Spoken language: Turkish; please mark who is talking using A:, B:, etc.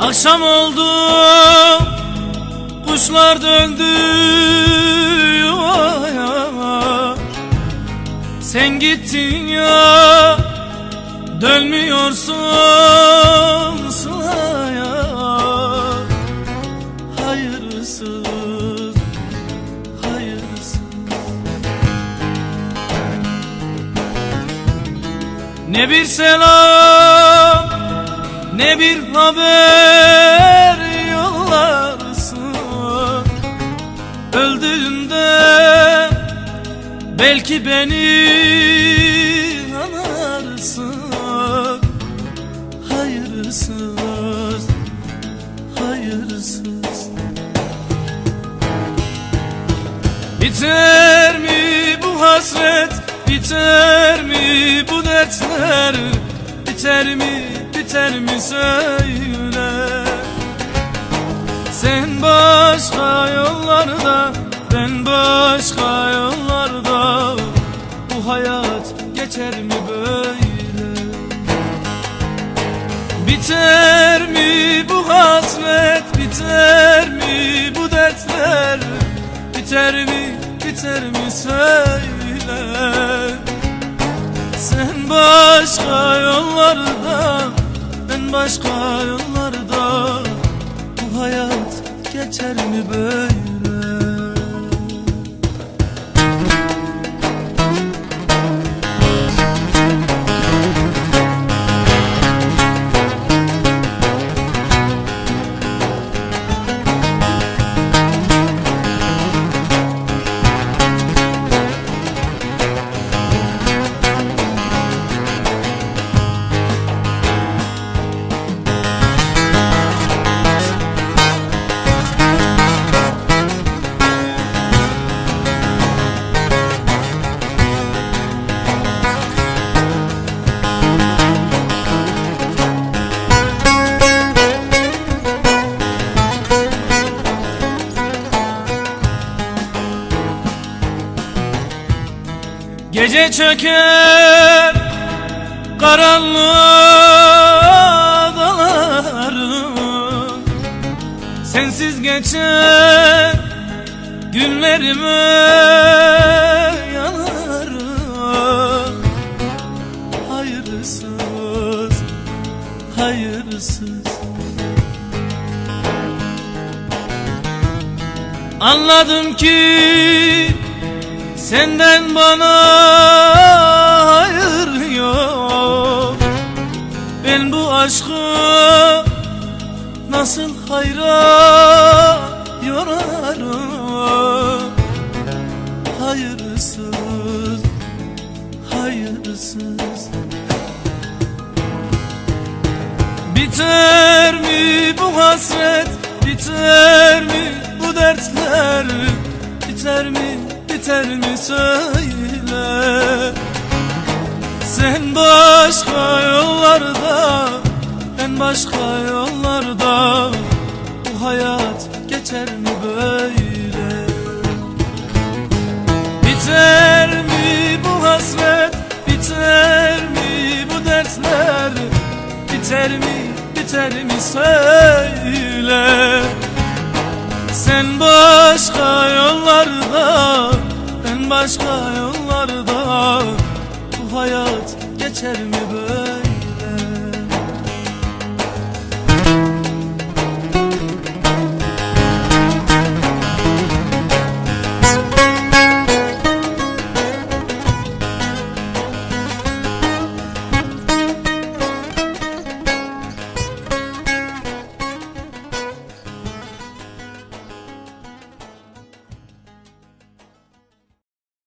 A: Akşam oldu Kuşlar döndü yuvaya Sen gittin ya Dönmüyorsun sılaya Hayırsız Hayırsız Ne bir selam ne bir haber belki beni anarsın Hayırsız, hayırsız. Biter mi bu hasret, biter mi bu dertler? Biter mi, biter mi söyle. Sen başka yollarda, ben başka yollarda geçer mi böyle? Biter mi bu hasret, biter mi bu dertler? Biter mi, biter mi söyle? Sen başka yollarda, ben başka yollarda. Bu hayat geçer mi böyle Gece çöker karanlığa dalarım. Sensiz geçer günlerime yanarım Hayırsız, hayırsız. Anladım ki Senden bana hayır yok. Ben bu aşkı nasıl hayra yorarım Hayırsız, hayırsız. Biter mi bu hasret, biter mi bu dertler? Biter mi, biter mi söyle? Sen başka yollarda, ben başka yollarda. Bu hayat geçer mi böyle? Biter mi bu hasret, biter mi bu dertler? Biter mi, biter mi söyle? Sen başka yollarda, başka yollarda. Bu hayat geçer mi böyle